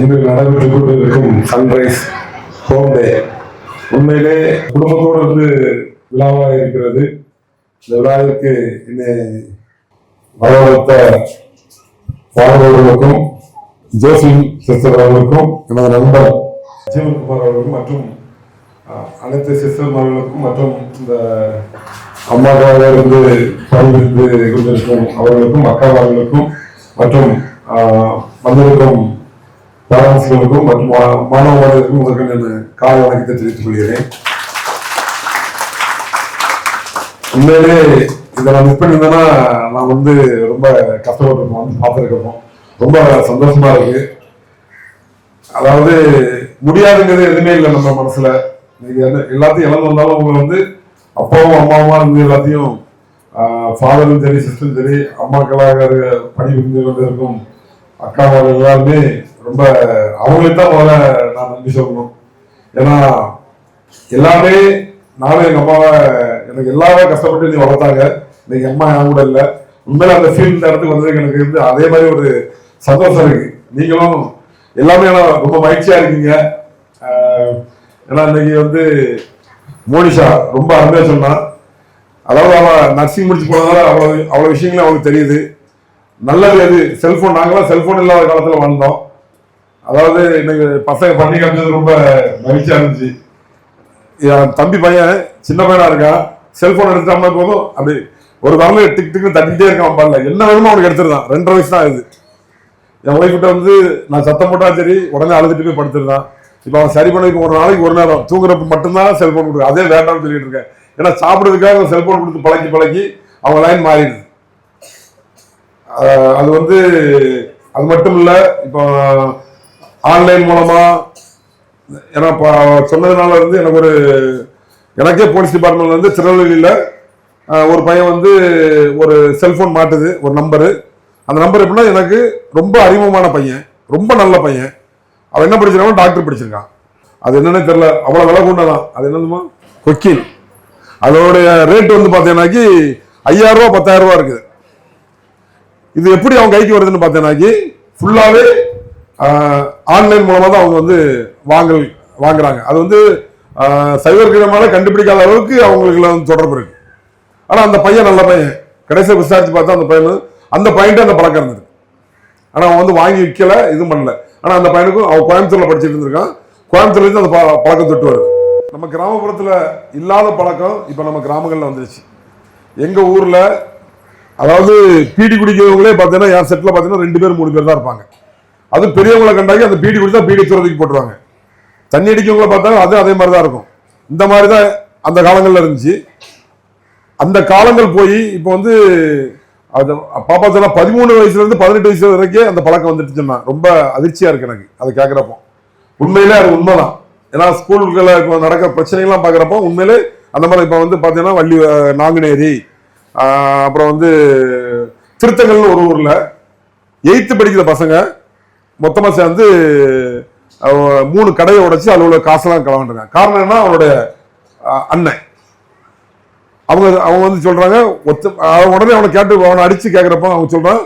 இன்று நடைபெற்றுக் கொண்டிருக்கும் சன்ரைஸ் ஹோம் டே உண்மையிலே குடும்பத்தோடு வந்து விழாவாக இருக்கிறது. இந்த விழாவிற்கு என்னை வரவழைத்த பாடல்களுக்கும் ஜோசிம் சிஸ்டர் அவர்களுக்கும் எனது நண்பர் ஜீவன்குமார் அவர்களுக்கும் மற்றும் அனைத்து சிஸ்டர்மார்களுக்கும் மற்றும் இந்த அம்மாவாக இருந்து பணிபுரிந்து கொண்டிருக்கும் அவர்களுக்கும் அக்காவார்களுக்கும் மற்றும் வந்திருக்கும் பேரண்ட்ஸ்களுக்கும் மற்றும் மா- மாணவ மாணவர்களுக்கும் முதற்க நான் காலை வணக்கத்தை தெரிவித்துக் கொள்கிறேன். உண்மையிலே இதை நான் மிஸ் பண்ணியிருந்தேன்னா நான் வந்து ரொம்ப கஷ்டப்பட்டிருப்போம் வந்து பார்த்துருக்கப்போம் ரொம்ப சந்தோஷமா இருக்கு. அதாவது முடியாதுங்கிறது எதுவுமே இல்லை நம்ம மனசுல. நீங்க எல்லாத்தையும் இழந்து வந்தாலும் உங்களை வந்து அப்பாவும் அம்மாவும் இருந்து எல்லாத்தையும் ஃபாதரும் சரி சிஸ்டரும் சரி அம்மாக்களாக பணி புரிந்து கொண்டு இருக்கும் அக்காவாக எல்லாருமே ரொம்ப அவங்களுக்கு தான் முதல்ல நான் நன்றி சொல்லணும். ஏன்னா எல்லாமே நானும் எங்க அம்மாவை எனக்கு எல்லாமே கஷ்டப்பட்டு நீ வளர்த்தாங்க. இன்னைக்கு அம்மா என் கூட இல்லை. உண்மையில அந்த ஃபீல் இந்த இடத்துக்கு வந்ததுக்கு எனக்கு இருந்து அதே மாதிரி ஒரு சந்தோஷம் இருக்கு. நீங்களும் எல்லாமே ரொம்ப மகிழ்ச்சியா இருக்கீங்க. ஏன்னா இன்னைக்கு வந்து மோனிஷா ரொம்ப அருமையா சொன்னா. அதாவது அவள் நர்சிங் முடிச்சு போனதால அவ்வளவு அவ்வளவு விஷயங்களும் அவளுக்கு தெரியுது. நல்லது எது? செல்போன் நாங்களாம் செல்போன் இல்லாத காலத்துல வாழ்ந்தோம் அதாவது இன்னைக்கு பசங்க பண்ணி காமிச்சது ரொம்ப மகிழ்ச்சியா இருந்துச்சு. என் தம்பி பையன் சின்ன பையனா இருக்கான். செல்போன் எடுத்துட்டோம்னா போதும். அப்படி ஒரு வரல டிக் டிக்னு தட்டிட்டே இருக்கான் பாடல என்ன வேணுமோ அவனுக்கு எடுத்துருந்தான் ரெண்டரை வயசு தான் ஆகுது. என் ஒய்ஃப் கிட்ட வந்து நான் சத்தம் போட்டா சரி உடனே அழுதுட்டு போய் படுத்துருந்தான். இப்போ அவன் சரி பண்ணதுக்கு ஒரு நாளைக்கு ஒரு நேரம். தூங்குறப்ப மட்டும்தான் செல்போன் கொடுக்கு அதே வேண்டாம்னு சொல்லிட்டு இருக்கேன். ஏன்னா சாப்பிடுறதுக்காக செல்போன் கொடுத்து பழக்கி பழக்கி அவங்க லைன் மாறிடுது. அது வந்து அது மட்டும் இல்ல இப்போ ஆன்லைன் மூலமா ஏன்னா இப்போ சொன்னதுனால இருந்து எனக்கு ஒரு எனக்கே போலீஸ் டிபார்ட்மெண்ட்ல இருந்து திருநெல்வேலியில் ஒரு பையன் வந்து ஒரு செல்போன் மாட்டுது ஒரு நம்பரு. அந்த நம்பர் எப்படின்னா எனக்கு ரொம்ப அறிமுகமான பையன் ரொம்ப நல்ல பையன். அவன் என்ன படிச்சிருக்கான் டாக்டர் படிச்சிருக்கான். அது என்னன்னு தெரியல அவ்வளோ விலை கொண்டதான் அது என்னதுமா கொக்கின் அதோடைய ரேட் வந்து பார்த்தீங்கன்னாக்கி ஐயாயிரம் ரூபா பத்தாயிரம் ரூபா இருக்குது. இது எப்படி அவன் கைக்கு வருதுன்னு பார்த்தீங்கன்னாக்கி ஃபுல்லாகவே ஆன்லைன் மூலமாக தான் அவங்க வந்து வாங்கல் வாங்குறாங்க. அது வந்து சைபர் கிரமால கண்டுபிடிக்காத அளவுக்கு அவங்களுக்கு வந்து தொடர்பு இருக்கு. ஆனால் அந்த பையன் நல்ல பையன். கடைசியில் விசாரித்து பார்த்தா அந்த பையன் அந்த பையன்ட்டு அந்த பழக்கம் இருந்தது. ஆனால் அவன் வந்து வாங்கி விற்கல இதுவும் பண்ணல. ஆனால் அந்த பையனுக்கும் அவன் கோயம்புத்தூரில் படிச்சுட்டு இருந்திருக்கான். கோயம்புத்தூர்லேருந்து அந்த பழக்கம் தொட்டு வருது. நம்ம கிராமப்புறத்தில் இல்லாத பழக்கம் இப்போ நம்ம கிராமங்களில் வந்துருச்சு. எங்கள் ஊரில் அதாவது பீடி குடிக்கிறவங்களே பார்த்தீங்கன்னா என் செட்டில் பார்த்தீங்கன்னா ரெண்டு பேர் மூணு பேர் தான் இருப்பாங்க. அது பெரியவங்களை கண்டாக்கி அந்த பீடி கொடுத்தா பீடி துறதுக்கு போட்டுருவாங்க. தண்ணி அடிக்கவங்கள பார்த்தாலும் அது அதே மாதிரி தான் இருக்கும். இந்த மாதிரி தான் அந்த காலங்களில் இருந்துச்சு. அந்த காலங்கள் போய் இப்போ வந்து அது பாப்பா சொன்னா பதிமூணு வயசுலேருந்து பதினெட்டு வயசு வரைக்கும் அந்த பழக்கம் வந்துட்டு சொன்னா. ரொம்ப அதிர்ச்சியாக இருக்கு எனக்கு. அதை கேட்குறப்போ. உண்மையிலே அது உண்மைதான். ஏன்னா ஸ்கூல்களில் இப்போ நடக்கிற பிரச்சனைகள்லாம் பார்க்குறப்போ உண்மையிலே அந்த மாதிரி இப்போ வந்து பார்த்தீங்கன்னா வள்ளி நாங்குநேரி அப்புறம் வந்து திருத்தங்கல்னு ஒரு ஊரில் எயித்து படிக்கிற பசங்க மொத்தமாக சேர்ந்து மூணு கடையை உடைச்சு அதில் உள்ள காசெல்லாம் களவாண்டுருக்காங்க காரணம் என்ன அவனுடைய அஹ், அண்ணன். அவங்க அவங்க வந்து சொல்றாங்க ஒத்த அவன் உடனே அவனை கேட்டு அவனை அடிச்சு கேட்குறப்ப அவங்க சொல்கிறான்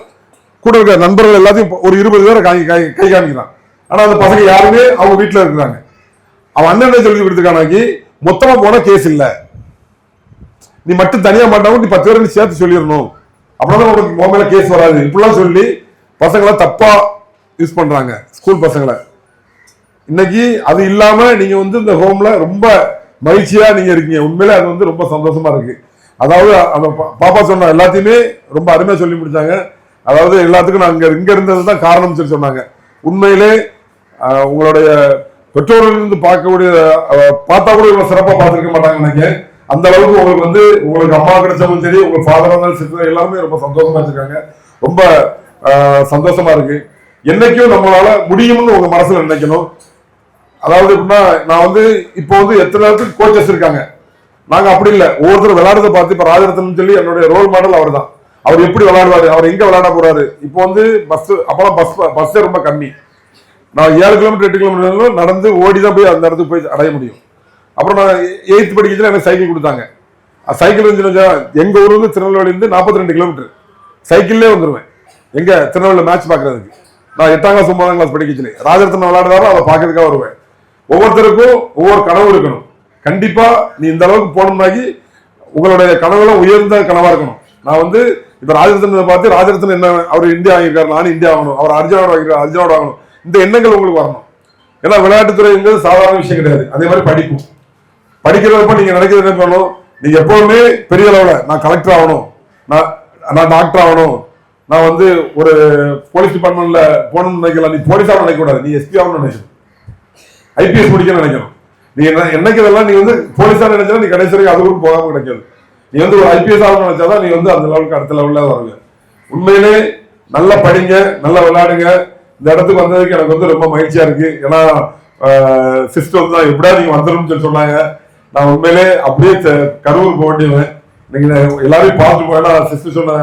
கூட இருக்கிற நண்பர்கள் எல்லாத்தையும் ஒரு இருபது பேரை காய் கை கை காமிக்கிறான். ஆனா அந்த பசங்க யாருமே அவங்க வீட்டுல இருக்கிறாங்க. அவன் அண்ணன் சொல்லி கொடுத்துருக்கானாக்கி மொத்தமா போனால் கேஸ் இல்ல. நீ மட்டும் தனியா மாட்டாவும் நீ பத்து பேரை சேர்த்து சொல்லிடணும். அப்படின்னா உனக்கு உன் மேலே கேஸ் வராது. இப்படிலாம் சொல்லி பசங்களாம் தப்பாக யூஸ் பண்றாங்க ஸ்கூல் பசங்களை. இன்னைக்கு அது இல்லாம நீங்க வந்து இந்த ஹோம்ல ரொம்ப மகிழ்ச்சியா நீங்க இருக்கீங்க. உண்மையிலே அது வந்து ரொம்ப சந்தோஷமா இருக்கு. அதாவது அந்த பா- பாப்பா சொன்ன எல்லாத்தையுமே ரொம்ப அருமையா சொல்லி முடிச்சாங்க. அதாவது எல்லாத்துக்கும் நாங்க இங்க இருந்தது தான் காரணம் சொல்லி சொன்னாங்க. உண்மையிலே உங்களுடைய பெற்றோர்கள் இருந்து பார்க்கக்கூடிய பார்த்தா கூட இவ்வளவு சிறப்பா பார்த்துருக்க மாட்டாங்க நினைக்கிறேன். அந்த அளவுக்கு உங்களுக்கு வந்து உங்களுக்கு அம்மா கிடைச்சவங்க சரி உங்களுக்கு ஃபாதர் இருந்தாலும் சரி எல்லாருமே ரொம்ப சந்தோஷமா வச்சிருக்காங்க. ரொம்ப சந்தோஷமா இருக்கு. என்னைக்கும் நம்மளால முடியும்னு உங்க மனசுல நினைக்கணும். அதாவது எப்படின்னா நான் வந்து இப்போ வந்து எத்தனை நேரத்துக்கு கோச்சஸ் இருக்காங்க? நாங்க அப்படி இல்லை. ஒவ்வொருத்தர் விளையாடுறத பார்த்து இப்ப ராஜரத்னம் சொல்லி என்னுடைய ரோல் மாடல் அவர் தான் அவர் எப்படி விளையாடுவாரு? அவர் எங்க விளையாட போறாரு? இப்போ வந்து பஸ் அப்பெல்லாம் பஸ் பஸ்ஸே ரொம்ப கம்மி. நான் ஏழு கிலோமீட்டர் எட்டு கிலோமீட்டர் நடந்து ஓடி தான் போய் அந்த இடத்துக்கு போய் அடைய முடியும். அப்புறம் நான் எயித்து படிக்கிறதுல எனக்கு சைக்கிள் கொடுத்தாங்க. சைக்கிள் இருந்துச்சு எங்க ஊர்ல இருந்து திருநெல்வேலி இருந்து நாற்பத்தி ரெண்டு கிலோமீட்டர் சைக்கிள்லேயே வந்துடுவேன் எங்க? திருநெல்வேலியில் மேட்ச் பார்க்கறதுக்கு. நான் எட்டாம் கிளாஸ் ஒன்பதாம் கிளாஸ் படிக்கச்சுனே. ராஜரத்னம் விளையாடுறாரோ அதை பார்க்கறதுக்காக வருவேன். ஒவ்வொருத்தருக்கும் ஒவ்வொரு கனவு இருக்கணும். கண்டிப்பா நீ இந்த அளவுக்கு போனோம்னாக்கி உங்களுடைய கனவுல உயர்ந்த கனவா இருக்கணும். நான் வந்து இப்ப ராஜரத்னம் பார்த்து ராஜரத்னம் என்ன அவர் இந்தியா வாங்கியிருக்காரு நானும் இந்தியா ஆகணும் அவர் அர்ஜுனோட வாங்கியிருக்காரு அர்ஜுனோட ஆகணும் இந்த எண்ணங்கள் உங்களுக்கு வரணும். ஏன்னா விளையாட்டுத்துறைங்கிறது சாதாரண விஷயம் கிடையாது. அதே மாதிரி படிப்பும் படிக்கிறப்ப நீங்க நினைக்கிறது என்ன பண்ணணும் நீங்க எப்பவுமே பெரிய அளவுல நான் கலெக்டர் ஆகணும். நான் நான் டாக்டர் ஆகணும். நான் வந்து ஒரு போலீஸ் டிபார்ட்மெண்ட்ல போகணும்னு நினைக்கலாம் நீ போலீஸாக நினைக்கக்கூடாது நீ எஸ்பி ஆகணும்னு நினைக்கணும். ஐபிஎஸ் முடிக்கணும்னு நினைக்கணும். நீ என்ன என்னைக்கு நீ வந்து போலீஸாக நினைச்சா நீ கடைசி வரைக்கும் அது கூட கிடைக்காது. நீ வந்து ஒரு ஐபிஎஸ் ஆகணும்னு நினைச்சாதான் நீ வந்து அந்த லெவலுக்கு அடுத்த லெவலில் வருங்க உண்மையிலே நல்லா படிங்க நல்லா விளையாடுங்க. இந்த இடத்துக்கு வந்ததுக்கு எனக்கு வந்து ரொம்ப மகிழ்ச்சியா இருக்கு. ஏன்னா சிஸ்டர் வந்து எப்படியா நீங்க வந்துடும் சொல்லி சொன்னாங்க. நான் உண்மையிலே அப்படியே கரூர் போக வேண்டியவன். நீங்க எல்லாரையும் பார்த்து போனா சிஸ்டர் சொன்ன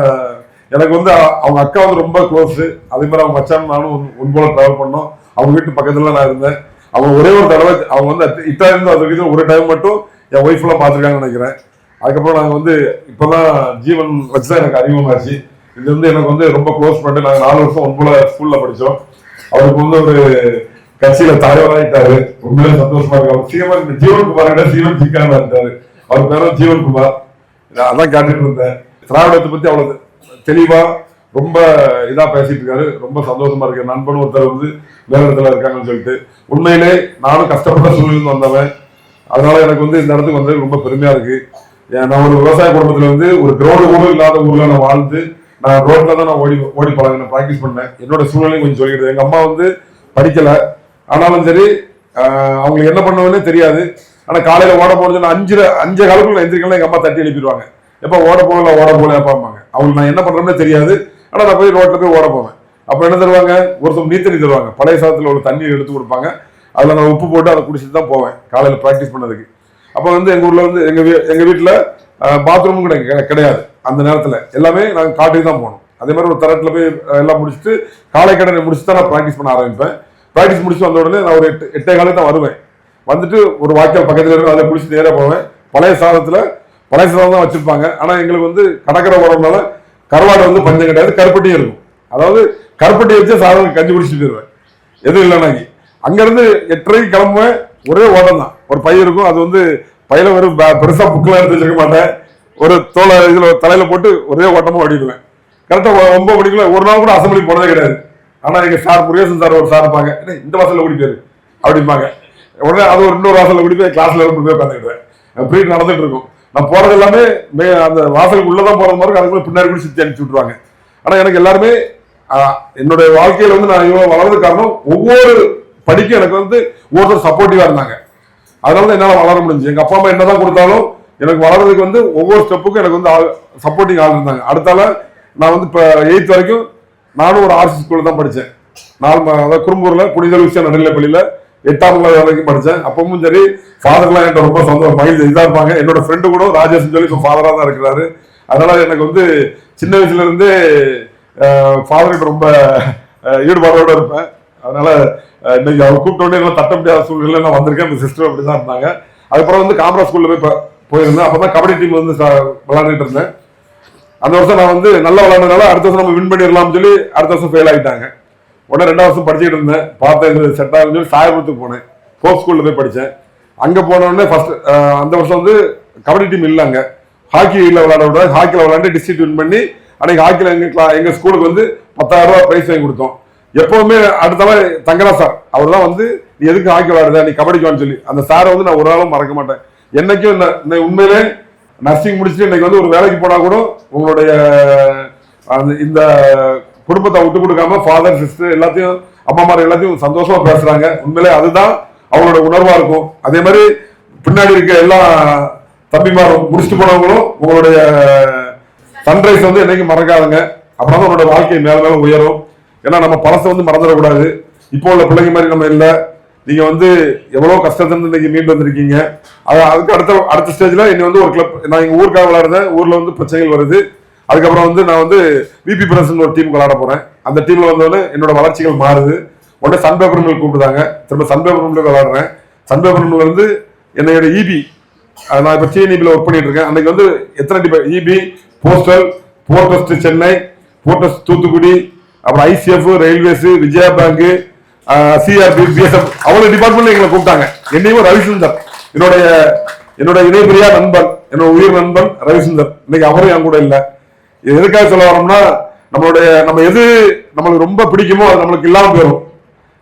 எனக்கு வந்து அவங்க அக்கா வந்து ரொம்ப க்ளோஸ் அதே மாதிரி அவங்க மச்சான் நானும் ஒன் போல ட்ராவல் பண்ணோம். அவங்க வீட்டு பக்கத்துல நான் இருந்தேன். அவங்க ஒரே ஒரு தடவை அவங்க வந்து இத்தனை இருந்து அது வரைக்கும் ஒரு டைம் மட்டும் என் ஒய்ஃப்லாம் பார்த்துருக்காங்கன்னு நினைக்கிறேன். அதுக்கப்புறம் நாங்கள் வந்து இப்பதான் ஜீவன் வச்சுதான் எனக்கு அறிமுகமாச்சு. இது வந்து எனக்கு வந்து ரொம்ப க்ளோஸ் பண்ணிட்டு நாங்கள் நாலு வருஷம் ஒன்பதுல ஸ்கூல்ல படித்தோம் அவருக்கு வந்து ஒரு கட்சியில தலைவராயிட்டாரு ரொம்பவே சந்தோஷமா இருக்கு. அவர் சீவன் ஜீவன்குமார் கிட்ட சீவன் சிக்காம இருந்தாரு. அவர் பேரும் ஜீவன்குமார் நான் அதான் கேட்டுட்டு இருந்தேன். திராவிடத்தை பத்தி அவ்வளவு தெளிவா ரொம்ப இதா பேசிட்டு இருக்காரு. ரொம்ப சந்தோஷமா இருக்கு. நண்பனும் நண்பன் ஒருத்தர் வந்து வேற இடத்துல இருக்காங்கன்னு சொல்லிட்டு. உண்மையிலே நானும் கஷ்டப்பட்ட சூழ்நிலை வந்தவன். அதனால எனக்கு வந்து இந்த இடத்துக்கு வந்தது ரொம்ப பெருமையா இருக்கு. நான் ஒரு விவசாய குடும்பத்துல வந்து ஒரு கிரௌண்ட் கூட இல்லாத ஊர்ல நான் வாழ்ந்து நான் ரோட்ல தான் நான் ஓடி ஓடி பழகினேன் ப்ராக்டிஸ் பண்ணேன். என்னோட சூழ்நிலையும் கொஞ்சம் சொல்லிடுது எங்க அம்மா வந்து படிக்கல. ஆனாலும் சரி அவங்களுக்கு என்ன பண்ணுவேன்னு தெரியாது. ஆனா காலையில ஓட போறது நான் அஞ்சு அஞ்சு காலத்துல எந்திரிக்கலாம் எங்க அம்மா தட்டி எழுப்பிடுவாங்க. எப்ப ஓட போகல ஓட போகல பார்ப்பாங்க அவங்களுக்கு நான் என்ன பண்றேன்னு தெரியாது. ஆனால் நான் போய் ரோட்டில் போய் ஓட போவேன். அப்போ என்ன தருவாங்க? ஒரு சம் நீத்தண்ணி தருவாங்க. பழைய சாதத்தில் உள்ள தண்ணியை எடுத்து கொடுப்பாங்க. அதில் நான் உப்பு போட்டு அதை குடிச்சிட்டு தான் போவேன் காலையில் ப்ராக்டிஸ் பண்ணதுக்கு. அப்போ வந்து எங்கள் ஊரில் வந்து எங்கள் வீ- எங்கள் வீட்டில் பாத்ரூமும் கிடையாது கிடையாது. அந்த நேரத்தில் எல்லாமே நாங்கள் காட்டுக்கு தான் போகணும். அதே மாதிரி ஒரு தரட்டில் போய் எல்லாம் முடிச்சுட்டு காலை கடனை முடிச்சுட்டு தான் நான் ப்ராக்டிஸ் பண்ண ஆரம்பிப்பேன். ப்ராக்டிஸ் முடிச்சு வந்த உடனே நான் ஒரு எட்டு எட்டே காலையில் தான் வருவேன். வந்துட்டு ஒரு வாய்க்கால் பக்கத்தில் இருக்கும் அதை குடிச்சு நேராக போவேன். பழைய சாதத்தில் பழைய தான் வச்சிருப்பாங்க. ஆனா எங்களுக்கு வந்து கடற்கரை ஓரம்னால கருவாடு வந்து பஞ்சம் கிடையாது கருப்பட்டியும் இருக்கும். அதாவது கருப்பட்டி வச்சு சாதம் கஞ்சி குடிச்சிட்டு போயிருவேன். எதுவும் இல்லைனாக்கி அங்கிருந்து எட்டரைக்கு கிளம்புவேன். ஒரே ஓட்டம் தான். ஒரு பையன் இருக்கும். அது வந்து பையில வெறும் பெருசாக பெருசா புக்கெல்லாம் எடுத்து வச்சிருக்க மாட்டேன். ஒரு தோலை இதுல தலையில போட்டு ஒரே ஓட்டமா ஓடிடுவேன். கரெக்டா ஒன்பது மணிக்குள்ள ஒரு நாள் கூட அசம்பிளி போனதே கிடையாது. ஆனா எங்க சார் முருகேசன் சார் ஒரு சார் இருப்பாங்க. இந்த வாசலில் ஓடி போயிரு. அப்படிம்பாங்க. உடனே அது ஒரு இன்னொரு வாசலில் ஓடி போய் கிளாஸ்ல இருந்து போய் உட்காந்துக்கிட்டேன் ப்ரீட் நடந்துட்டு இருக்கும். நான் போறது எல்லாமே மே- அந்த வாசலுக்கு உள்ளதான் போறது மாதிரி அதுக்குள்ள பின்னாடி கூட சுத்தி அனுப்பிச்சு விட்டுருவாங்க. ஆனா எனக்கு எல்லாருமே என்னுடைய வாழ்க்கையில வந்து நான் இவ்வளவு வளர்றது காரணம் ஒவ்வொரு படிக்கும் எனக்கு வந்து ஒவ்வொருத்தர் சப்போர்ட்டிவா இருந்தாங்க. அதனால தான் என்னால் வளர முடிஞ்சு எங்க அப்பா அம்மா என்னதான் கொடுத்தாலும் எனக்கு வளர்றதுக்கு வந்து ஒவ்வொரு ஸ்டெப்புக்கும் எனக்கு வந்து சப்போர்ட்டிங் ஆள் இருந்தாங்க. அடுத்தால நான் வந்து இப்போ எயித் வரைக்கும் நானும் ஒரு ஆர்சி ஸ்கூல்ல தான் படித்தேன் நாலு ம- அதாவது குறும்பூரில் புனித விஷயம் நடுநிலைப்பள்ளியில எட்டாம் கிளாஸ் வரைக்கும் படித்தேன் அப்பவும் சரி ஃபாதர்லாம் என்கிட்ட ரொம்ப சொந்த மகிழ்ச்சி. இதாக இருப்பாங்க. என்னோட ஃப்ரெண்டு கூட ராஜேஷ் சொல்லி இப்போ ஃபாதராக தான் இருக்கிறாரு. அதனால் எனக்கு வந்து சின்ன வயசுலேருந்தே ஃபாதர்கிட்ட ரொம்ப ஈடுபாடோடு இருப்பேன். அதனால் இன்னைக்கு அவர் கூப்பிட்டோடனே எல்லாம் தட்ட முடியாத சூழ்நிலை நான் வந்திருக்கேன். இந்த சிஸ்டர் அப்படி தான் இருந்தாங்க. அதுக்கப்புறம் வந்து காமரா ஸ்கூலில் போய் போயிருந்தேன். அப்போ தான் கபடி டீம் வந்து விளாண்டுட்டு இருந்தேன். அந்த வருஷம் நான் வந்து நல்லா விளாண்டதுனால அடுத்த வருஷம் நம்ம வின் பண்ணிடலாம்னு சொல்லி அடுத்த வருஷம் ஃபெயில் ஆகிட்டாங்க உடனே ரெண்டாவது வருஷம் படிச்சுட்டு இருந்தேன். பார்த்தேன் இது செட் ஆகுதுன்னு சொல்லி சாயபுரத்துக்கு போனேன். ஃபோர்த் ஸ்கூலில் போய் படித்தேன் அங்கே போனோடனே ஃபர்ஸ்ட் அந்த வருஷம் வந்து கபடி டீம் இல்லை அங்கே. ஹாக்கியில் விளையாட விட ஹாக்கியில் விளையாண்டு டிஸ்ட்ரிக்ட் வின் பண்ணி அன்னைக்கு ஹாக்கியில் எங்கள் கிளா எங்கள் ஸ்கூலுக்கு வந்து பத்தாயிரம் ரூபாய் ப்ரைஸ் வாங்கி கொடுத்தோம். எப்போவுமே அடுத்தவ தங்கரா சார் அவர் தான் வந்து நீ எதுக்கு ஹாக்கி விளையாடுத நீ கபடிக்கு வான்னு சொல்லி. அந்த சாரை வந்து நான் ஒரு நாளும் மறக்க மாட்டேன். என்னைக்கும் இந்த- உண்மையிலே நர்சிங் முடிச்சுட்டு இன்னைக்கு வந்து ஒரு வேலைக்கு போனால் கூட உங்களுடைய அந்த இந்த குடும்பத்தை விட்டு கொடுக்காம ஃபாதர் சிஸ்டர் எல்லாத்தையும் அம்மா மாதிரி எல்லாத்தையும் சந்தோஷமா பேசுறாங்க. உண்மையிலே அதுதான் அவங்களோட உணர்வா இருக்கும். அதே மாதிரி பின்னாடி இருக்க எல்லா தம்பிமாரும் முடிச்சுட்டு போனவங்களும் உங்களுடைய சன்ரைஸ் வந்து என்னைக்கும் மறக்காதுங்க. அப்புறம் தான் உங்களோட வாழ்க்கை மேல மேல உயரும். ஏன்னா நம்ம பழசை வந்து மறந்துடக்கூடாது. இப்போ உள்ள பிள்ளைங்க மாதிரி நம்ம இல்லை. நீங்க வந்து எவ்வளவு கஷ்டத்துல இன்னைக்கு மீண்டு வந்திருக்கீங்க. அது அதுக்கு அடுத்த அடுத்த ஸ்டேஜ்ல இன்னும் வந்து ஒரு கிளப் நான் எங்க ஊருக்காக விளையாடுறேன். ஊர்ல வந்து பிரச்சனைகள் வருது. அதுக்கப்புறம் வந்து நான் வந்து விபி பிரசன் ஒரு டீம் விளாட போறேன். அந்த டீம்ல வந்தோடனே என்னோட வளர்ச்சிகள் மாறுது. உடனே சன் பேப்பர் மில் கூப்பிடுதாங்க திரும்ப சன் பேப்பர் மில் விளையாடுறேன். சன் பேப்பர் மில் வந்து என்னோட இபி நான் இப்போ டிஎன்இபியில் ஒர்க் பண்ணிட்டு இருக்கேன். அன்னைக்கு வந்து எத்தனை depart EB postal port trust Chennai ports Thoothukudi அப்புறம் ICF railways Vijaya bank CRP BSF அவ்வளவு டிபார்ட்மெண்ட் எங்களை கூப்பிட்டாங்க. என்னையும் ரவிசுந்தர் என்னுடைய என்னோட இணைபிரியா நண்பன் என்னோட உயிர் நண்பன் ரவிசுந்தர் இன்னைக்கு அவரும் என் கூட இல்லை. எதுக்காக சொல்ல வரோம்னா நம்மளுடைய நம்ம எது நம்மளுக்கு ரொம்ப பிடிக்குமோ அது நம்மளுக்கு இல்லாமல் போயிடும்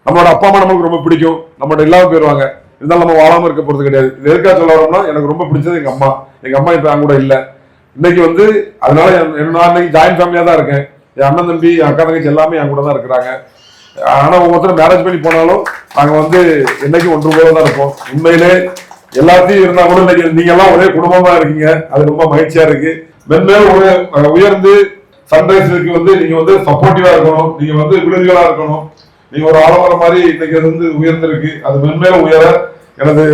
நம்மளோட அப்பா அம்மா நம்மளுக்கு ரொம்ப பிடிக்கும். நம்மளோட இல்லாமல் போயிடுவாங்க இருந்தாலும் நம்ம வாழாமல் இருக்க போகிறது கிடையாது. இது எதுக்காக சொல்ல வரோம்னா எனக்கு ரொம்ப பிடிச்சது எங்கள் அம்மா. எங்கள் அம்மா இப்போ கூட இல்லை. இன்னைக்கு வந்து அதனால என்- நான் இன்னைக்கு ஜாயின்ட் ஃபேமிலியாக தான் இருக்கேன். என் அண்ணன் தம்பி என் அக்கா தங்கச்சி எல்லாமே என் கூட தான் இருக்கிறாங்க. ஆனால் ஒவ்வொருத்தரும் மேரேஜ் பண்ணி போனாலும் நாங்கள் வந்து என்னைக்கும் ஒன்று போல தான் இருப்போம். உண்மையிலே எல்லாத்தையும் இருந்தால் கூட இன்னைக்கு நீங்கள் எல்லாம் ஒரே குடும்பமாக இருக்கீங்க. அது ரொம்ப மகிழ்ச்சியாக இருக்குது மென்மேலும் உயர்ந்து சன்ரைசருக்கு வந்து நீங்க வந்து சப்போர்ட்டிவா இருக்கணும். நீங்க வந்து விடுதிகளா இருக்கணும். நீங்க ஒரு ஆலமரம் மாதிரி இன்னைக்கு அது வந்து உயர்ந்திருக்கு. அது மென்மேலும் உயர எனது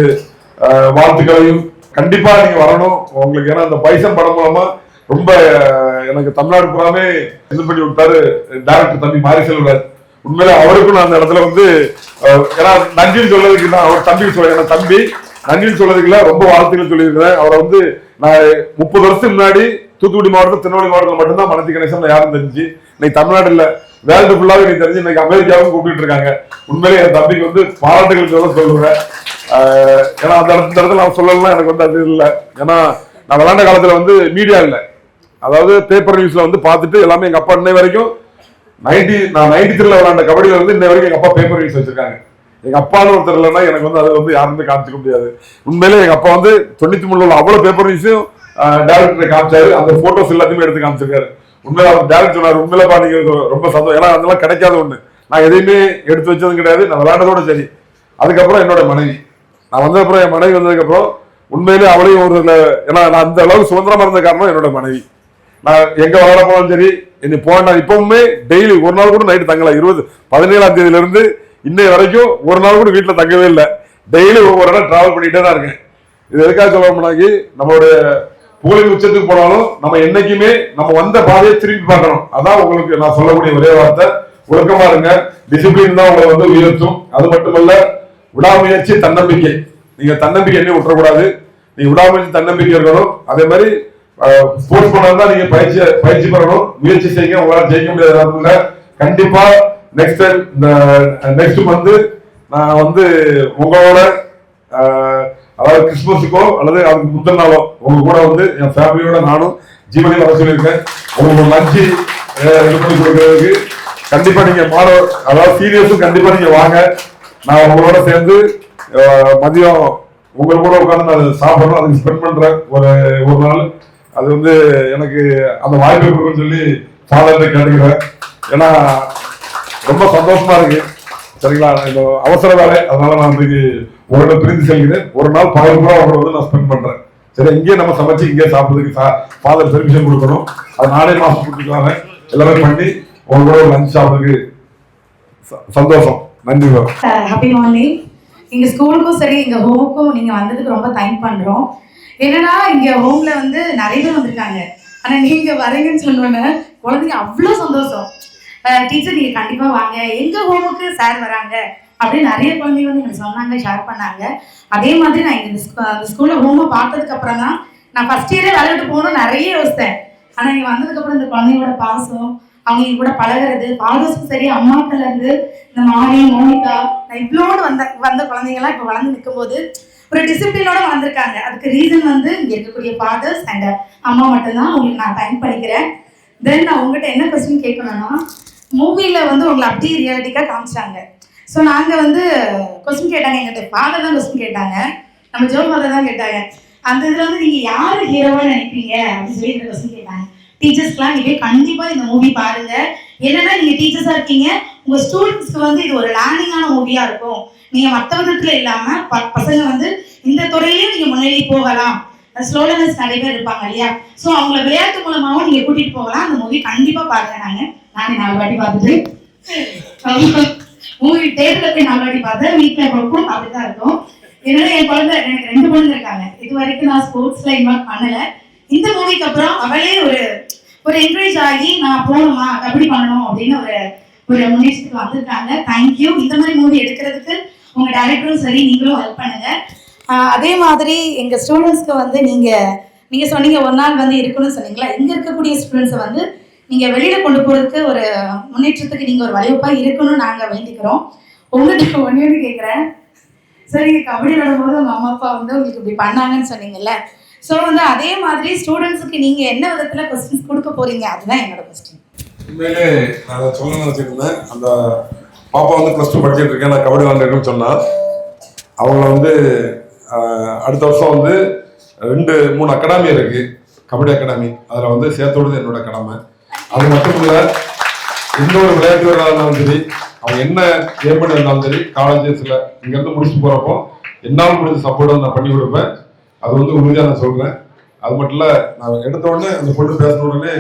வாழ்த்துக்களையும் கண்டிப்பா நீங்க வரணும். உங்களுக்கு ஏன்னா அந்த பைசன் படம் மூலமா ரொம்ப எனக்கு தமிழ்நாடு பூராமே இது பண்ணி விட்டாரு டேரக்டர் தம்பி மாரி செல்வராஜ். உண்மையிலே அவருக்கும் நான் அந்த இடத்துல வந்து ஏன்னா நன்றின்னு சொல்றதுக்கு நான் அவர் தம்பி சொல்ல தம்பி நன்றின்னு சொல்றதுக்கு ரொம்ப வாழ்த்துக்கள் சொல்லியிருக்கிறேன். அவரை வந்து நான் முப்பது வருஷத்துக்கு முன்னாடி தூத்துக்குடி மாவட்டம் திருநெல்வேலி மாவட்டத்தில் மட்டும்தான் மனத்தி கணேசன் யாரும் தெரிஞ்சு இன்னைக்கு தமிழ்நாடு இல்ல வேர்ல்டு ஃபுல்லாவே நீ தெரிஞ்சு இன்னைக்கு அமெரிக்காவும் கூப்பிட்டு இருக்காங்க. உண்மையிலே என் தம்பிக்கு வந்து பாராட்டுகள் சொல்ல சொல்லுவேன் ஏன்னா அந்த இடத்துல இடத்துல நான் சொல்லலாம் எனக்கு வந்து அது இல்லை. ஏன்னா நான் விளாண்ட காலத்துல வந்து மீடியா இல்லை. அதாவது பேப்பர் நியூஸ்ல வந்து பார்த்துட்டு எல்லாமே எங்க அப்பா இன்னை வரைக்கும் நைன்டி நான் நைன்டி த்ரீல விளாண்ட கபடியில வந்து இன்னை வரைக்கும் எங்க அப்பா பேப்பர் நியூஸ் வச்சிருக்காங்க. எங்க அப்பான்னு ஒருத்தர் இல்லைன்னா எனக்கு வந்து அதை வந்து யாருமே காமிச்சிக்க முடியாது. உண்மையிலே எங்க அப்பா வந்து தொண்ணூத்தி மூணுல உள்ள அவ்வளவு பேப்பர் நியூஸும் டேரக்டர் காமிச்சாரு. அந்த போட்டோஸ் எல்லாத்தையுமே எடுத்து காமிச்சிருக்காரு. உண்மையில அவர் டேரக்டர் சொன்னார். உண்மையிலப்பா நீங்க ரொம்ப சந்தோஷம். ஏன்னா அதெல்லாம் கிடைக்காத ஒண்ணு. நான் எதையுமே எடுத்து வச்சதும் கிடையாது. நான் விளையாண்டதோட சரி. அதுக்கப்புறம் என்னோட மனைவி. நான் வந்ததுக்கப்புறம் என் மனைவி வந்ததுக்கப்புறம் உண்மையிலே அவளையும் ஒரு ஏன்னா நான் அந்த அளவுக்கு சுதந்திரமா இருந்த காரணம் என்னோட மனைவி. நான் எங்க விளையாட போனாலும் சரி இனி போனா இப்பவுமே டெய்லி ஒரு நாள் கூட நைட்டு தங்கலாம் இருபது பதினேழாம் தேதியில இருந்து இன்னை வரைக்கும் ஒரு நாள் கூட வீட்டில் தங்கவே இல்லை. டெய்லி ஒவ்வொரு இடம் டிராவல் பண்ணிட்டே தான் இருக்கேன். இது எதுக்காக சொல்லணும்னாக்கி நம்மளுடைய புகழின் உச்சத்துக்கு போனாலும் நம்ம என்னைக்குமே நம்ம வந்த பாதையை திருப்பி பார்க்கணும். அதான் உங்களுக்கு நான் சொல்லக்கூடிய ஒரே வார்த்தை. ஒழுக்கமா இருங்க. டிசிப்ளின் தான் உங்களை வந்து உயர்த்தும். அது மட்டுமல்ல விடாமுயற்சி தன்னம்பிக்கை. நீங்க தன்னம்பிக்கை என்ன விட்டுறக்கூடாது. நீங்க விடாமுயற்சி தன்னம்பிக்கை இருக்கணும். அதே மாதிரி ஸ்போர்ட்ஸ் பண்ணா நீங்க பயிற்சி பயிற்சி பண்ணணும் முயற்சி செய்யுங்க. உங்களால் ஜெயிக்க முடியாத. கண்டிப்பா நெக்ஸ்ட் டைம் இந்த uh, நெக்ஸ்ட் மந்த் நான் வந்து உங்களோட uh, அதாவது கிறிஸ்மஸுக்கோ அல்லது அதுக்கு முந்தின நாளோ உங்க கூட வந்து என் ஃபேமிலியோட நானும் ஜீவனில் வர சொல்லியிருக்கேன். உங்களுக்கு லஞ்சு uh, இது பண்ணி கொடுக்கறதுக்கு கண்டிப்பா நீங்க மாற அதாவது சீரியஸும் கண்டிப்பா நீங்க வாங்க. நான் உங்களோட சேர்ந்து மதியம் உங்க கூட உட்காந்து நான் சாப்பிட்றோம் அதுக்கு ஸ்பெண்ட் பண்றேன் ஒரு ஒரு நாள். அது வந்து எனக்கு அந்த வாய்ப்பு கொடுக்குன்னு சொல்லி ஃபாதர்கிட்ட கேட்டுக்கிறேன். ஏன்னா ரொம்ப சந்தோஷமா இருக்கு. சரிங்களா? இந்த அவசர வேலை. அதனால நான் இன்னைக்கு உங்களோட பிரிந்து செல்கிறேன். ஒரு நாள் பகல் கூட உங்களோட வந்து நான் ஸ்பெண்ட் பண்றேன். சரி இங்கேயே நம்ம சமைச்சு இங்கே சாப்பிடுறதுக்கு ஃபாதர் பெர்மிஷன் கொடுக்கணும். அது நானே மாசம் கொடுத்துக்கலாங்க எல்லாமே பண்ணி உங்களோட லஞ்ச் சாப்பிட்றதுக்கு ச- சந்தோஷம். நன்றி மேம் ஹாப்பி மார்னிங் எங்க ஸ்கூலுக்கும் சரி எங்க ஹோமுக்கும் நீங்க வந்ததுக்கு ரொம்ப தேங்க் பண்றோம். என்னன்னா இங்க ஹோம்ல வந்து நிறைய பேர் வந்திருக்காங்க. ஆனா நீங்க வரீங்கன்னு சொன்னோன்னே குழந்தைங்க அவ்வளோ சந்தோஷம். டீச்சர் நீங்க கண்டிப்பா வாங்க. எங்க ஹோமுக்கு சார் வராங்க. அப்படின்னு நிறைய குழந்தைங்க வந்து எனக்கு சொன்னாங்க ஷேர் பண்ணாங்க. அதே மாதிரி நான் இந்த ஸ்கூலில் ஸ்கூல்ல ஹோமை பார்த்ததுக்கு அப்புறம் தான் நான் ஃபர்ஸ்ட் இயரே விளையாட்டு போகணும் நிறைய யோசித்தேன். ஆனா இங்க வந்ததுக்கு அப்புறம் இந்த குழந்தைங்களோட பாசம் அவங்க கூட பழகுறது ஃபாதர்ஸும் சரி அம்மாக்கள்ல இருந்து இந்த மாரி மோனிகா நான் இவ்வளோடு வந்த வந்த குழந்தைங்களாம் இப்போ வளர்ந்து நிற்கும்போது ஒரு டிசிப்ளினோட வளர்ந்துருக்காங்க. அதுக்கு ரீசன் வந்து இங்க இருக்கக்கூடிய ஃபாதர்ஸ் அண்ட் அம்மா மட்டும்தான் உங்களுக்கு நான் தேங்க் பண்ணிக்கிறேன் தென் நான் உங்ககிட்ட என்ன கொஸ்டின் கேட்கணும்னா மூவியில் வந்து உங்களை அப்படியே ரியாலிட்டிக்காக காமிச்சாங்க. ஸோ நாங்கள் வந்து கொஸ்டின் கேட்டாங்க. எங்கிட்ட ஃபாதர் தான் கொஸ்டின் கேட்டாங்க. நம்ம ஜோ ஃபாதர் தான் கேட்டாங்க. அந்த இதில் வந்து நீங்கள் யார் ஹீரோவாக நினைப்பீங்க? அப்படின்னு சொல்லி இந்த கொஸ்டின் கேட்டாங்க. டீச்சர்ஸ்க்கெலாம் நீங்கள் கண்டிப்பாக இந்த மூவி பாருங்கள் என்னன்னா நீங்கள் டீச்சர்ஸாக இருக்கீங்க. உங்கள் ஸ்டூடெண்ட்ஸ்க்கு வந்து இது ஒரு லேர்னிங்கான மூவியாக இருக்கும். நீங்கள் மற்ற விதத்தில் இல்லாமல் ப பசங்க வந்து இந்த துறையிலையும் நீங்கள் முன்னேறி போகலாம். ஸ்லோலனஸ் நிறைய பேர் இருப்பாங்க இல்லையா? ஸோ அவங்கள விளையாட்டு மூலமாகவும் நீங்க கூட்டிட்டு போகலாம். அந்த மூவி கண்டிப்பாக பாருங்க நாங்க. நானே நாலு வாட்டி பார்த்துட்டு. மூவி தேர்தல போய் நாலு வாட்டி பார்த்தேன் வீட்டில் பார்ப்போம் அப்படிதான் இருக்கும். என்னோட என் குழந்தை எனக்கு ரெண்டு குழந்தை இருக்காங்க. இது வரைக்கும் நான் ஸ்போர்ட்ஸ்ல இன்வால்வ் பண்ணல. இந்த மூவிக்கு அப்புறம் அவளே ஒரு ஒரு என்கரேஜ் ஆகி நான் போகணுமா? கபடி பண்ணணும் அப்படின்னு ஒரு ஒரு முன்னேற்றத்துக்கு வந்திருக்காங்க. தேங்க்யூ இந்த மாதிரி மூவி எடுக்கிறதுக்கு உங்க டைரக்டரும் சரி நீங்களும் ஹெல்ப் பண்ணுங்க. அதே மாதிரி எங்க ஸ்டூடெண்ட்ஸ்க்கு வந்து நீங்க நீங்க சொன்னீங்க ஒரு நாள் வந்து இருக்குன்னு சொன்னீங்களா? இங்க இருக்கக்கூடிய ஸ்டூடெண்ட்ஸை வந்து நீங்க வெளியில கொண்டு போறதுக்கு ஒரு முன்னேற்றத்துக்கு நீங்க ஒரு வழிவப்பா இருக்கணும்னு நாங்க வேண்டிக்கிறோம். உங்ககிட்ட ஒன்று ஒன்று கேட்குறேன் சரி நீங்க கபடி விளையாடும்போது உங்க அம்மா அப்பா வந்து உங்களுக்கு இப்படி பண்ணாங்கன்னு சொன்னீங்கல்ல. ஸோ வந்து அதே மாதிரி ஸ்டூடெண்ட்ஸுக்கு நீங்க என்ன விதத்துல கொஸ்டின்ஸ் கொடுக்க போறீங்க? அதுதான் என்னோட கொஸ்டின் உண்மையிலே நான் அதை சொல்ல நினைச்சிட்டு அந்த பாப்பா வந்து ப்ளஸ் டூ படிச்சுட்டு இருக்கேன் நான் கபடி விளாண்டுருக்கேன்னு சொன்னா. அவங்கள வந்து அடுத்த வருஷம் வந்து ரெண்டு மூணு அகாடமி இருக்கு. கபடி அகாடமி. அதில் வந்து சேர்த்து என்னோட கடமை. அது மட்டும் இல்லை எந்த ஒரு விளையாட்டு வீரராக இருந்தாலும் சரி அவன் என்ன ஏம் பண்ணி இருந்தாலும் சரி காலேஜஸில் இங்கேருந்து முடிச்சு போகிறப்போ என்னால் முடிஞ்ச சப்போர்ட்டை நான் பண்ணி கொடுப்பேன். அது வந்து உறுதியாக நான் சொல்கிறேன் அது மட்டும் இல்லை நான் எடுத்த உடனே அந்த பொண்ணு பேசின உடனே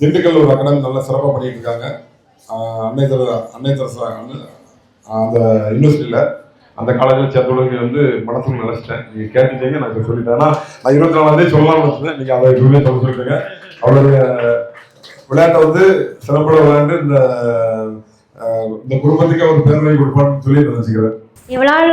திண்டுக்கல் ஒரு அகாடமி நல்லா சிறப்பாக பண்ணிட்டு இருக்காங்க. அன்னை தர அன்னை தெரசா அந்த யூனிவர்சிட்டியில் அந்த காலேஜில் சேர்த்தவங்க வந்து மனசுக்கு நினைச்சிட்டேன். நீங்கள் கேட்டுட்டீங்க நான் இப்போ சொல்லிட்டேன். ஆனால் நான் இருபத்தி நாலாந்தே சொல்லலாம்னு நினச்சேன் நீங்கள் அதை இப்பவே சொல்ல சொல்லிட்டீங்க. அவருடைய விளையாட்டை வந்து சிறப்பாக விளையாண்டு இந்த இந்த குடும்பத்துக்கு அவர் பேரவை கொடுப்பான்னு சொல்லி நினச்சிக்கிறேன். இவளால்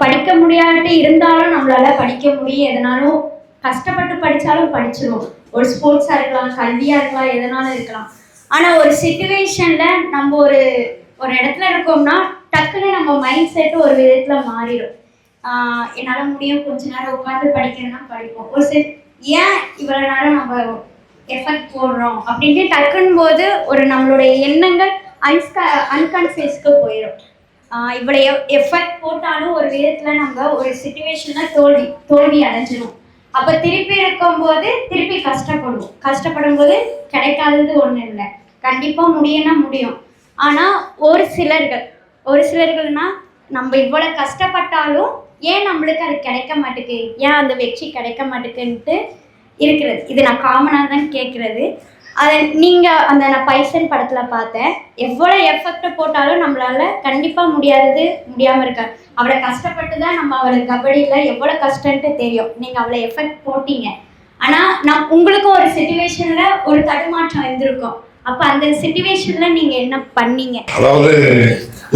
படிக்க முடியாட்டி இருந்தாலும் நம்மளால படிக்க முடியும். எதனாலும் கஷ்டப்பட்டு படிச்சாலும் படிச்சிடும் ஒரு ஸ்போர்ட்ஸா இருக்கலாம் கல்வியா இருக்கலாம் எதனாலும் இருக்கலாம். ஆனா ஒரு சுச்சுவேஷனில் நம்ம ஒரு ஒரு இடத்துல இருக்கோம்னா டக்குன்னு நம்ம மைண்ட் செட்டும் ஒரு விதத்துல மாறிடும். என்னால் என்னால முடியும் கொஞ்ச நேரம் உட்காந்து படிக்கணும்னா படிப்போம். ஒரு சில ஏன் இவ்வளவு நேரம் நம்ம எஃபெக்ட் போடுறோம்? அப்படின்ட்டு டக்குன்னு போது ஒரு நம்மளுடைய எண்ணங்கள் அன்ஸ்க அன்கான்சியஸ்க்கு போயிடும் இவ்வளோ எஃபர்ட் போட்டாலும் ஒரு விதத்தில் நம்ம ஒரு சுச்சுவேஷனில் தோல்வி தோல்வி அடைஞ்சிடும் அப்போ திருப்பி இருக்கும்போது திருப்பி கஷ்டப்படுவோம். கஷ்டப்படும் போது கிடைக்காதது ஒன்றும் இல்லை கண்டிப்பாக முடியும்னா முடியும். ஆனால் ஒரு சிலர்கள் ஒரு சிலர்கள்னா நம்ம இவ்வளோ கஷ்டப்பட்டாலும் ஏன் நம்மளுக்கு அது கிடைக்க மாட்டேங்குது? ஏன் அந்த வெற்றி கிடைக்க மாட்டேங்குன்ட்டு இருக்கிறது. இது நான் காமனாக தான் கேட்குறது. அதை நீங்கள் அந்த நான் பைசன் படத்தில் பார்த்தேன். எவ்வளோ எஃபெக்ட் போட்டாலும் நம்மளால் கண்டிப்பாக முடியாதது முடியாமல் இருக்க. அவளை கஷ்டப்பட்டு தான் நம்ம அவளை கபடியில் எவ்வளோ கஷ்டன்ட்டு தெரியும். நீங்கள் அவ்வளோ எஃபெக்ட் போட்டீங்க. ஆனால் நான் உங்களுக்கும் ஒரு சுச்சுவேஷனில் ஒரு தடுமாற்றம் இருந்திருக்கும். அப்போ அந்த சுச்சுவேஷனில் நீங்கள் என்ன பண்ணீங்க? அதாவது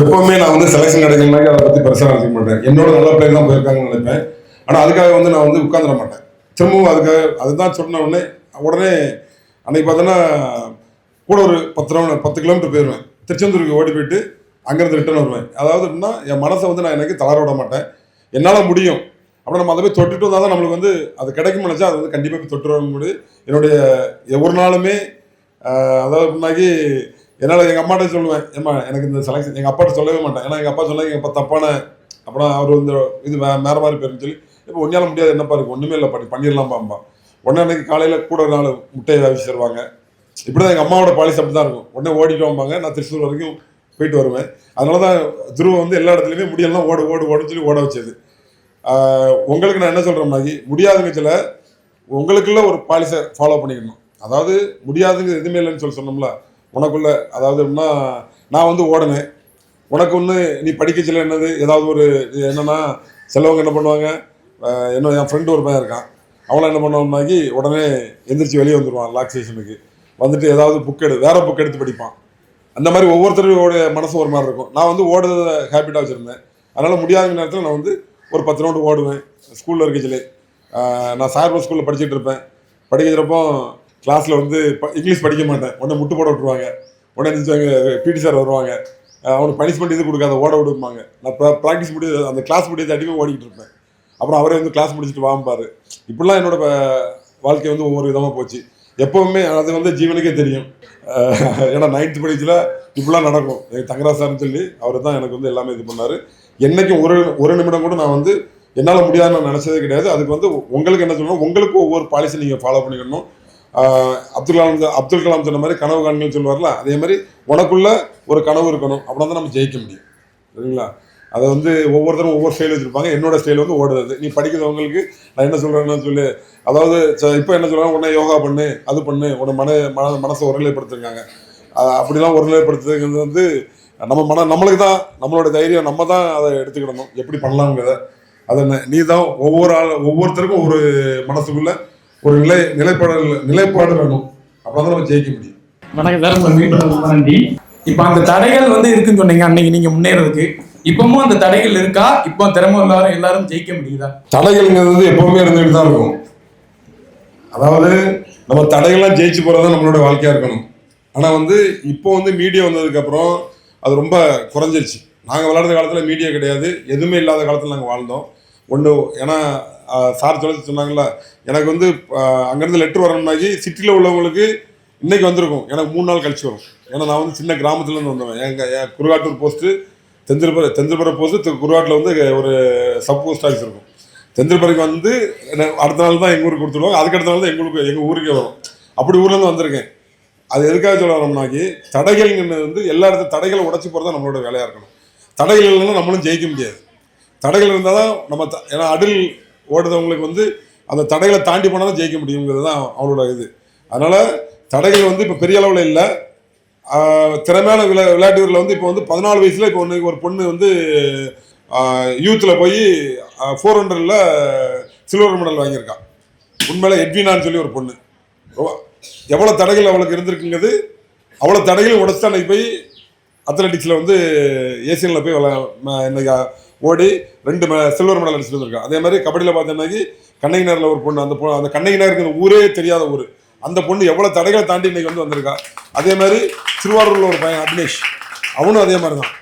எப்பவுமே நான் வந்து செலெக்ஷன் கிடைக்கணும்னாக்க அதை பற்றி பெருசாக நினைக்க மாட்டேன். என்னோட நல்ல பிள்ளைங்க தான் போயிருக்காங்கன்னு நினைப்பேன். ஆனால் அதுக்காக வந்து நான் வந்து உட்காந்துட மாட்டேன். திரும்பவும் அதுக்காக அதுதான் சொன்ன உடனே உடனே அன்னைக்கு பார்த்தோன்னா கூட ஒரு பத்து ரவுண்ட் பத்து கிலோமீட்டர் போயிடுவேன் திருச்செந்தூருக்கு ஓடி போயிட்டு அங்கேருந்து ரிட்டர்ன் வருவேன். அதாவது எப்படின்னா என் மனசை வந்து நான் எனக்கு தளர விட மாட்டேன். என்னால் முடியும். அப்புறம் நம்ம அதை போய் தொட்டுட்டு வந்தால் தான் நம்மளுக்கு வந்து அது கிடைக்கும் நினச்சா அது வந்து கண்டிப்பாக போய் தொட்டு வர முடியும் என்னுடைய ஒரு நாளுமே அதாவது முன்னாடி என்னால் எங்கள் அம்மாட்ட சொல்லுவேன் ஏம்மா எனக்கு இந்த செலக்ஷன் எங்கள் அப்பாட்ட சொல்லவே மாட்டேன். ஏன்னா எங்கள் அப்பா சொன்னாங்க எங்கள் அப்பா தப்பான அப்புறம் அவர் வந்து இது வே வேறு மாதிரி பேருன்னு சொல்லி இப்போ ஒன்றால் முடியாது என்னப்பா இருக்கு? ஒன்றுமே இல்லை பண்ணி பண்ணிடலாம்பாம்பா உடனே அன்னைக்கு காலையில் கூட ஒரு நாள் முட்டையை அவிச்சு தருவாங்க. இப்படி தான் எங்கள் அம்மாவோட பாலிசி அப்படி தான் இருக்கும். உடனே ஓடிட்டு நான் திருச்சூர் வரைக்கும் போயிட்டு வருவேன். அதனால தான் துருவம் வந்து எல்லா இடத்துலையுமே முடியலாம் ஓடு ஓடு ஓடுன்னு சொல்லி ஓட வச்சது. உங்களுக்கு நான் என்ன சொல்கிறேன்னாக்கி முடியாதுங்கச்சில் உங்களுக்குள்ள ஒரு பாலிசை ஃபாலோ பண்ணிக்கணும். அதாவது முடியாதுங்கிறது எதுவுமே இல்லைன்னு சொல்லி சொன்னோம்ல உனக்குள்ள அதாவது எப்படின்னா நான் வந்து ஓடினேன் உனக்கு ஒன்று நீ படிக்கச்சில என்னது? ஏதாவது ஒரு இது என்னன்னா சிலவங்க என்ன பண்ணுவாங்க என்ன என் ஃப்ரெண்டு ஒரு பையன் இருக்கான். அவனை என்ன பண்ணுவோம்னாக்கி உடனே எந்திரிச்சு வெளியே வந்துடுவான் ரிலாக்ஸேஷனுக்கு வந்துட்டு ஏதாவது புக் எடு வேற புக் எடுத்து படிப்பான். அந்த மாதிரி ஒவ்வொருத்தருடைய மனசு ஒரு மாதிரி இருக்கும். நான் வந்து ஓடுறத ஹேபிட்டாக வச்சுருந்தேன். அதனால் முடியாத நேரத்தில் நான் வந்து ஒரு பத்து ரவுண்டு ஓடுவேன். ஸ்கூலில் இருக்கச்சிலே நான் சார்பர் ஸ்கூலில் படிச்சுட்டு இருப்பேன். படிக்கிறப்போ கிளாஸில் வந்து இங்கிலீஷ் படிக்க மாட்டேன். உடனே முட்டு போட விட்டுருவாங்க. உடனே நினச்சாங்க பிடி சார் வருவாங்க. அவனுக்கு பனிஷ்மெண்ட் இது கொடுக்காத ஓட விடுவாங்க நான் ப்ராக்டிஸ் முடி அந்த கிளாஸ் முடியாது அடிமை ஓடிக்கிட்டு இருப்பேன். அப்புறம் அவரே வந்து கிளாஸ் முடிச்சுட்டு வாம்பார். இப்படிலாம் என்னோட வாழ்க்கை வந்து ஒவ்வொரு விதமாக போச்சு. எப்பவுமே அது வந்து ஜீவனுக்கே தெரியும். ஏன்னா நைன்த் படிச்சில் இப்படிலாம் நடக்கும். எங்கள் தங்கராஜ் சார்னு சொல்லி அவர் தான் எனக்கு வந்து எல்லாமே இது பண்ணார். என்றைக்கும் ஒரு ஒரு நிமிடம் கூட நான் வந்து என்னால் முடியாதுன்னு நான் நினச்சதே கிடையாது. அதுக்கு வந்து உங்களுக்கு என்ன சொல்லணும்? உங்களுக்கு ஒவ்வொரு பாலிசி நீங்கள் ஃபாலோ பண்ணிக்கணும். அப்துல் கலாம் அப்துல் கலாம் சொன்ன மாதிரி கனவு காண்கள் சொல்லுவார்ல அதே மாதிரி உனக்குள்ள ஒரு கனவு இருக்கணும். அப்படின்னா தான் நம்ம ஜெயிக்க முடியும். சரிங்களா? அதை வந்து ஒவ்வொருத்தரும் ஒவ்வொரு ஸ்டைல் வச்சுருப்பாங்க. என்னோட ஸ்டைல் வந்து ஓடுறது. நீ படிக்கிறவங்களுக்கு நான் என்ன சொல்கிறேன்னு சொல்லி. அதாவது இப்போ என்ன சொல்கிறாங்க உடனே யோகா பண்ணு அது பண்ணு. உன்னை மன மன மனசை ஒருநிலைப்படுத்திருக்காங்க. அப்படிலாம் ஒருநிலைப்படுத்துறது வந்து நம்ம மன நம்மளுக்கு தான் நம்மளோட தைரியம் நம்ம தான் அதை எடுத்துக்கிடணும். எப்படி பண்ணலாங்கிறத அதை நீ தான் ஒவ்வொரு ஆள் ஒவ்வொருத்தருக்கும் ஒரு மனசுக்குள்ளே ஒரு நிலை நிலைப்பாடு நிலைப்பாடு வேணும். அப்படின்னா தான் நம்ம ஜெயிக்க முடியும். வணக்கம் சார் உங்க மீண்டும் ரொம்ப நன்றி இப்போ அந்த தடைகள் வந்து இருக்குன்னு சொன்னீங்க அன்னைக்கு நீங்க முன்னேறதுக்கு. இப்பவும் அந்த தடைகள் இருக்கா? இப்போ திறமை எல்லாரும் எல்லாரும் ஜெயிக்க முடியுதா? தடைகள்ங்கிறது வந்து எப்பவுமே இருந்துகிட்டு தான் இருக்கும். அதாவது நம்ம தடைகள்லாம் ஜெயிச்சு போகிறது தான் நம்மளோட வாழ்க்கையா இருக்கணும். ஆனால் வந்து இப்போ வந்து மீடியா வந்ததுக்கப்புறம் அது ரொம்ப குறைஞ்சிருச்சு. நாங்கள் விளையாடுற காலத்தில் மீடியா கிடையாது. எதுவுமே இல்லாத காலத்தில் நாங்கள் வாழ்ந்தோம். ஒன்று ஏன்னா சார் சொல்லி சொன்னாங்கல்ல எனக்கு வந்து அங்கேருந்து லெட்ரு வரணும்னாக்கி சிட்டியில் உள்ளவங்களுக்கு இன்னைக்கு வந்திருக்கும். எனக்கு மூணு நாள் கழிச்சு வரும். ஏன்னா நான் வந்து சின்ன கிராமத்துலேருந்து வந்தேன் எங்கள் என் குருகாட்டூர் போஸ்ட்டு தெந்திரபுர தெந்திரபுர போஸ்ட்டு குருகாட்டில் வந்து ஒரு சப் போஸ்ட் ஆஃபீஸ் இருக்கும். தெந்திரபுரைக்கு வந்து அடுத்த நாள் தான் எங்கள் ஊருக்கு கொடுத்துருவாங்க அதுக்கு அடுத்த நாள் தான் எங்களுக்கு எங்கள் ஊருக்கே வரும். அப்படி ஊர்லேருந்து வந்திருக்கேன். அது எதுக்காக சொல்ல வரோம்னாக்கி தடைகள்ங்கிறது வந்து எல்லா இடத்துல தடைகளை உடச்சி போகிறது தான் நம்மளோட வேலையாக இருக்கணும். தடைகள் இல்லைன்னா நம்மளும் ஜெயிக்க முடியாது. தடைகள் இருந்தால் தான் நம்ம த- ஏன்னா அடில் ஓடுறவங்களுக்கு வந்து அந்த தடைகளை தாண்டி போனால் தான் ஜெயிக்க முடியுங்கிறது தான் அவங்களோட இது. அதனால் தடைகள் வந்து இப்போ பெரிய அளவில் இல்லை. திறமையான விளா விளையாட்டு வீரர்ல வந்து இப்போ வந்து பதினாலு வயசில் இப்போ ஒன்று ஒரு பொண்ணு வந்து யூத்தில் போய் ஃபோர் ஹண்ட்ரடில் சில்வர் மெடல் வாங்கியிருக்கான் உண்மையில எட்வினான்னு சொல்லி ஒரு பொண்ணு. எவ்வளோ தடைகள் அவளுக்கு இருந்திருக்குங்கிறது அவ்வளோ தடைகளும் உடச்சிட்டு அன்னைக்கு போய் அத்லெட்டிக்ஸில் வந்து ஏசியனில் போய் விளையா இன்னைக்கு ஓடி ரெண்டு சில்வர் மெடல் அடிச்சுட்டு வந்திருக்காங்க அதே மாதிரி கபடியில் பார்த்த மாதிரி கண்ணகினாரில் ஒரு பொண்ணு அந்த பொண்ணு அந்த கண்ணகினருக்கு ஊரே தெரியாத ஊர். அந்த பொண்ணு எவ்வளோ தடைகளை தாண்டி இன்னைக்கு வந்து வந்திருக்கா? அதே மாதிரி திருவாரூரில் ஒரு பையன் அபினேஷ். அவனும் அதே மாதிரி தான்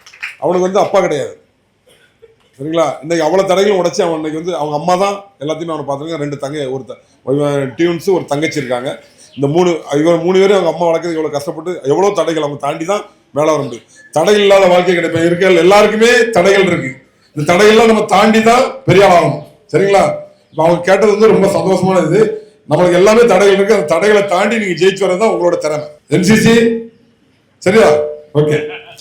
அவனுக்கு வந்து அப்பா கிடையாது. சரிங்களா? இன்னைக்கு அவ்வளோ தடைகளும் உடச்சி அவன் இன்னைக்கு வந்து அவங்க அம்மா தான் எல்லாத்தையுமே அவனை பார்த்துருக்காங்க. ரெண்டு தங்கை ஒரு டியூன்ஸு ஒரு தங்கச்சி இருக்காங்க. இந்த மூணு இவன் மூணு பேரும் அவங்க அம்மா வளர்க்குறது எவ்வளோ கஷ்டப்பட்டு எவ்வளோ தடைகள் அவங்க தாண்டி தான் மேலே வர முடியும். தடைகள் இல்லாத வாழ்க்கை கிடைப்பேன். இருக்க எல்லாருக்குமே தடைகள் இருக்குது இந்த தடைகள்லாம் நம்ம தாண்டி தான் பெரியவள் ஆகணும். சரிங்களா? இப்போ அவங்க கேட்டது வந்து ரொம்ப சந்தோஷமான இது. நம்மளுக்கு எல்லாமே தடைகள் இருக்கு. அந்த தடைகளை தாண்டி நீங்க ஜெயிச்சு வரது தான் உங்களோட திறமை. என்சிசி? சரியா? ஓகே.